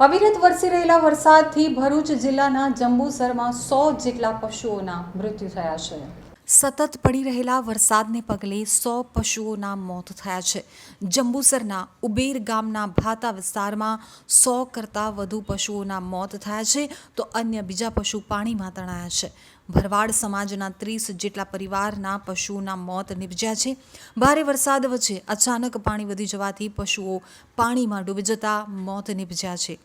અવિરત વરસી રહેલા વરસાદથી ભરૂચ જિલ્લાના જંબુસરમાં સો જેટલા પશુઓના મૃત્યુ થયા છે. સતત પડી રહેલા વરસાદને પગલે સો પશુઓના મોત થયા છે. જંબુસરના ઉબેર ગામના ભાતા વિસ્તારમાં સો કરતાં વધુ પશુઓના મોત થયા છે તો અન્ય બીજા પશુ પાણીમાં તણાયા છે. ભરવાડ સમાજના ત્રીસ જેટલા પરિવારના પશુઓના મોત નિપજ્યા છે. ભારે વરસાદ વચ્ચે અચાનક પાણી વધી જવાથી પશુઓ પાણીમાં ડૂબી જતા મોત નિપજ્યા છે.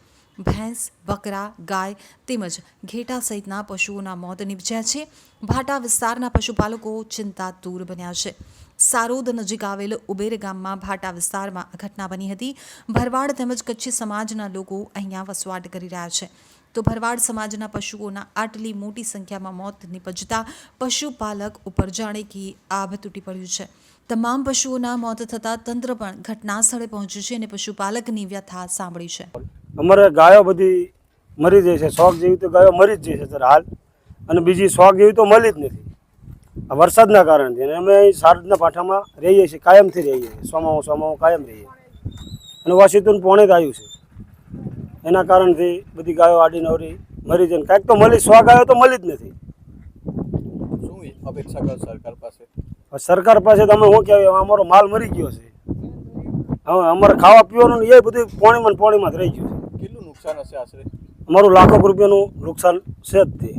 ભેંસ, બકરા, ગાય તેમજ ઘેટા સહિતના પશુઓના મોત નિપજ્યા છે. ભાટા વિસ્તારના પશુપાલકો ચિંતાતુર બન્યા છે. સારોદ નજીક આવેલ ઉબેર ગામમાં ભાટા વિસ્તારમાં ઘટના બની હતી. ભરવાડ તેમજ કચ્છી સમાજના લોકો અહીંયા વસવાટ કરી રહ્યા છે. તો ભરવાડ સમાજના પશુઓના આટલી મોટી સંખ્યામાં મોત નિપજતા પશુપાલક ઉપર જાણે કે આભ તૂટી પડ્યું છે. તમામ પશુઓના મોત થતાં તંત્ર પણ ઘટના સ્થળે પહોંચ્યું છે અને પશુપાલકની વ્યથા સાંભળી છે. અમારે ગાયો બધી મરી જાય છે. શોખ જેવી તો ગાયો મરી જ જાય છે અત્યારે હાલ. અને બીજી શોખ જેવી તો મળી જ નથી. આ વરસાદના કારણથી. અને અમે અહીં સારદના પાઠામાં રહીએ છીએ કાયમથી રહીએ છીએ. સોમાવું સોમાઓ કાયમ રહીએ અને વોશિંગ્ટન પોણે જ આવ્યું છે. એના કારણથી બધી ગાયો આડી નવરી મરી જાય. કાંઈક તો મળી સો ગાયો તો મળી જ નથી. શું અપેક્ષા કરો સરકાર પાસે? સરકાર પાસે તમે શું કહેવાય? અમારો માલ મરી ગયો છે. હવે અમારે ખાવા પીવાનું એ બધું પોણીમાં પોણીમાં જ રહી ગયું છે. નુકસાન હશે આશરે? અમારું લાખો રૂપિયાનું નુકસાન છે જ તે.